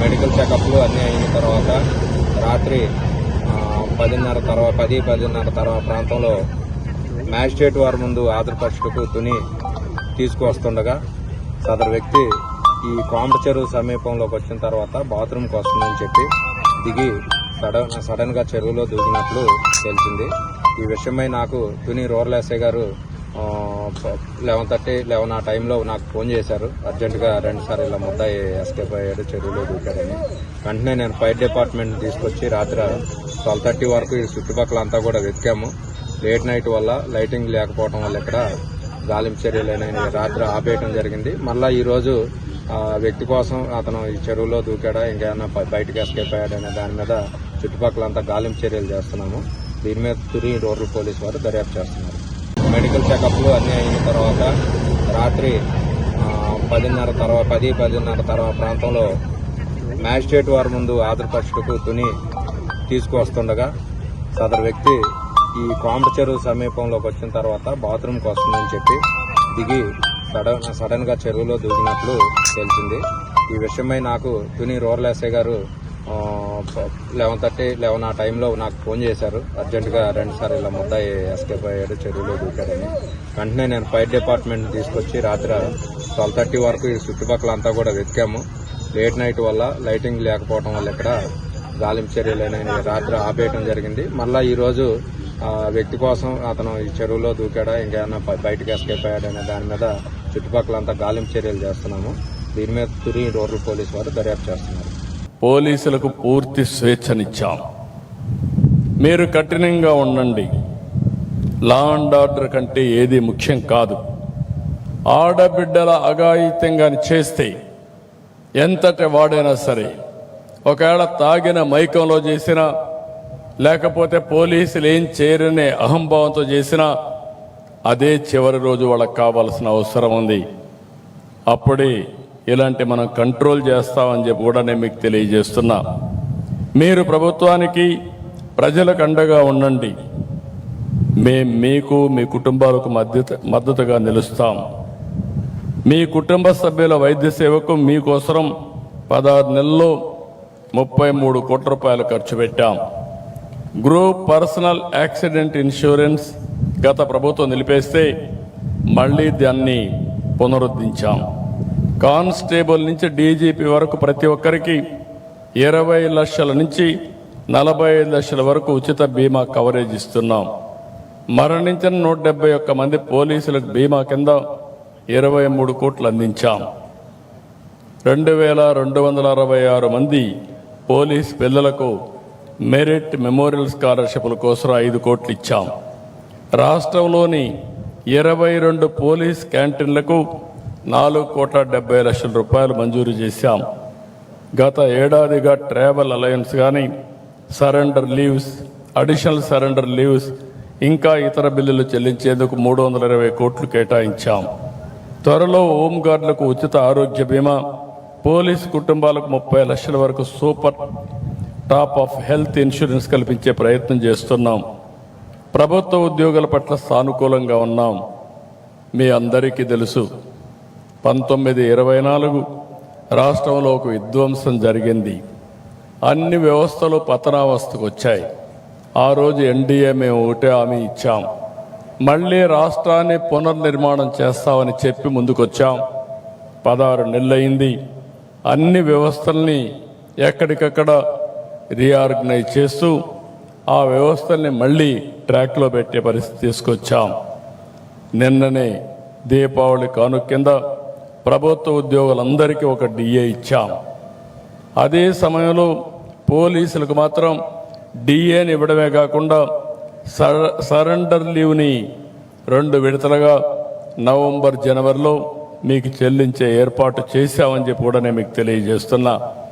Medical చెకప్లు అన్నీ అయిన తర్వాత రాత్రి పదిన్నర తర్వాత పది పదిన్నర తర్వాత ప్రాంతంలో మ్యాజిస్ట్రేట్ వారి ముందు ఆంధ్రప్రదేశ్కు తుని తీసుకువస్తుండగా సదరు వ్యక్తి ఈ కోమట చెరువు సమీపంలోకి వచ్చిన తర్వాత బాత్రూమ్కి వస్తుందని చెప్పి దిగి సడన్ సడన్గా చెరువులో దూకినట్లు తెలిసింది. ఈ విషయమై నాకు తుని రోర్లేసే గారు లెవెన్ థర్టీ లెవెన్ ఆ టైంలో నాకు ఫోన్ చేశారు. అర్జెంటుగా రెండు సార్లు ఇలా ముద్దాయి ఎస్కేప్ అయ్యాడు చెరువులో దూకాడని. వెంటనే నేను ఫైర్ డిపార్ట్మెంట్ తీసుకొచ్చి రాత్రి ట్వెల్వ్ థర్టీ వరకు ఈ చుట్టుపక్కల అంతా కూడా వెతికాము. లేట్ నైట్ వల్ల లైటింగ్ లేకపోవడం వల్ల ఇక్కడ గాలింపు చర్యలు అనేవి రాత్రి ఆపేయడం జరిగింది. మళ్ళీ ఈరోజు ఆ వ్యక్తి కోసం అతను ఈ చెరువులో దూకాడా ఇంకేమైనా బయటకు ఎస్కేప్ అయ్యాడనే దాని మీద చుట్టుపక్కల అంతా గాలింపు చర్యలు చేస్తున్నాము. దీని మీద తిరిగి రూరల్ పోలీస్ వారు దర్యాప్తు చేస్తున్నారు. మెడికల్ చెకప్లు అన్నీ అయిన తర్వాత రాత్రి పదిన్నర తర్వాత పది పదిన్నర తర్వాత ప్రాంతంలో మ్యాజిస్ట్రేట్ వారి ముందు ఆంధ్రప్రదేశ్కు తుని తీసుకువస్తుండగా సదరు వ్యక్తి ఈ కోమట చెరువు సమీపంలోకి వచ్చిన తర్వాత బాత్రూమ్కి వస్తుందని చెప్పి దిగి సడన్ సడన్గా చెరువులో దూకినట్లు తెలిసింది. ఈ విషయమై నాకు తుని రోర్లాసే గారు లెవెన్ థర్టీ లెవెన్ ఆ టైంలో నాకు ఫోన్ చేశారు. అర్జెంటుగా రెండుసార్లు ఇలా ముద్దాయి ఎస్కేప్ అయ్యాడు చెరువులో దూకాడని. వెంటనే నేను ఫైర్ డిపార్ట్మెంట్ తీసుకొచ్చి రాత్రి ట్వెల్వ్ థర్టీ వరకు ఈ చుట్టుపక్కల అంతా కూడా వెతికాము. లేట్ నైట్ వల్ల లైటింగ్ లేకపోవడం వల్ల ఇక్కడ గాలింపు చర్యలు అనేవి రాత్రి ఆపేయటం జరిగింది. మళ్ళీ ఈరోజు వ్యక్తి కోసం అతను ఈ చెరువులో దూకాడా ఇంకేమైనా బయటకు ఎస్కేప్ అయ్యాడనే దాని మీద చుట్టుపక్కల అంతా గాలింపు చర్యలు చేస్తున్నాము. దీని మీద తురి రూరల్ పోలీస్ వారు దర్యాప్తు చేస్తున్నారు. పోలీసులకు పూర్తి స్వేచ్ఛనిచ్చాం. మీరు కఠినంగా ఉండండి. లా అండ్ ఆర్డర్ కంటే ఏది ముఖ్యం కాదు. ఆడబిడ్డల అఘాయిత్యంగా చేస్తే ఎంతటి వాడైనా సరే ఒకవేళ తాగిన మైకంలో చేసినా లేకపోతే పోలీసులు ఏం చేయరనే అహంభావంతో చేసినా అదే చివరి రోజు వాళ్ళకి కావాల్సిన అవసరం ఉంది. అప్పుడే ఇలాంటి మనం కంట్రోల్ చేస్తామని చెప్పి కూడా నేను మీకు తెలియజేస్తున్నా. మీరు ప్రభుత్వానికి ప్రజలకు అండగా ఉండండి. మేం మీకు మీ కుటుంబాలకు మద్దతు మద్దతుగా నిలుస్తాం. మీ కుటుంబ సభ్యుల వైద్య సేవకు మీకోసరం పదహారు నెలల్లో ముప్పై మూడు కోట్ల రూపాయలు ఖర్చు పెట్టాం. గ్రూప్ పర్సనల్ యాక్సిడెంట్ ఇన్సూరెన్స్ గత ప్రభుత్వం నిలిపేస్తే మళ్ళీ దాన్ని పునరుద్ధరించాం. కానిస్టేబుల్ నుంచి డీజీపీ వరకు ప్రతి ఒక్కరికి ఇరవై లక్షల నుంచి నలభై ఐదు లక్షల వరకు ఉచిత బీమా కవరేజ్ ఇస్తున్నాం. మరణించిన నూట డెబ్బై ఒక్క మంది పోలీసులకు బీమా కింద ఇరవై మూడు కోట్లు అందించాం. రెండు వేల రెండు వందల అరవై ఆరు మంది పోలీస్ పిల్లలకు మెరిట్ మెమోరియల్ స్కాలర్షిప్ల కోసం ఐదు కోట్లు ఇచ్చాం. రాష్ట్రంలోని ఇరవై రెండు పోలీస్ క్యాంటీన్లకు నాలుగు కోట్ల డెబ్బై లక్షల రూపాయలు మంజూరు చేశాం. గత ఏడాదిగా ట్రావెల్ అలయన్స్ కానీ surrender leaves additional surrender leaves ఇంకా ఇతర బిల్లులు చెల్లించేందుకు మూడు వందల ఇరవై కోట్లు కేటాయించాం. త్వరలో హోంగార్డులకు ఉచిత ఆరోగ్య బీమా పోలీస్ కుటుంబాలకు ముప్పై లక్షల వరకు super top up health insurance కల్పించే ప్రయత్నం చేస్తున్నాం. ప్రభుత్వ ఉద్యోగుల పట్ల సానుకూలంగా ఉన్నాం. మీ అందరికీ తెలుసు. పంతొమ్మిది ఇరవై నాలుగు రాష్ట్రంలో ఒక విధ్వంసం జరిగింది. అన్ని వ్యవస్థలు పతనావస్థకు వచ్చాయి. ఆ రోజు ఎన్డీఏ మేము ఒకటే హామీ ఇచ్చాం. మళ్ళీ రాష్ట్రాన్ని పునర్నిర్మాణం చేస్తామని చెప్పి ముందుకొచ్చాం. పదహారు నెలలైంది. అన్ని వ్యవస్థల్ని ఎక్కడికక్కడ రీఆర్గనైజ్ చేస్తూ ఆ వ్యవస్థల్ని మళ్ళీ ట్రాక్లో పెట్టే పరిస్థితి తీసుకొచ్చాం. నిన్ననే దీపావళి కానుక కింద ప్రభుత్వ ఉద్యోగులందరికీ ఒక డిఏ ఇచ్చాం. అదే సమయంలో పోలీసులకు మాత్రం డిఏని ఇవ్వడమే కాకుండా సర- సరెండర్ లీవ్ని రెండు విడతలుగా నవంబర్ జనవరిలో మీకు చెల్లించే ఏర్పాటు చేశామని చెప్పి కూడా నేను మీకు తెలియజేస్తున్నా.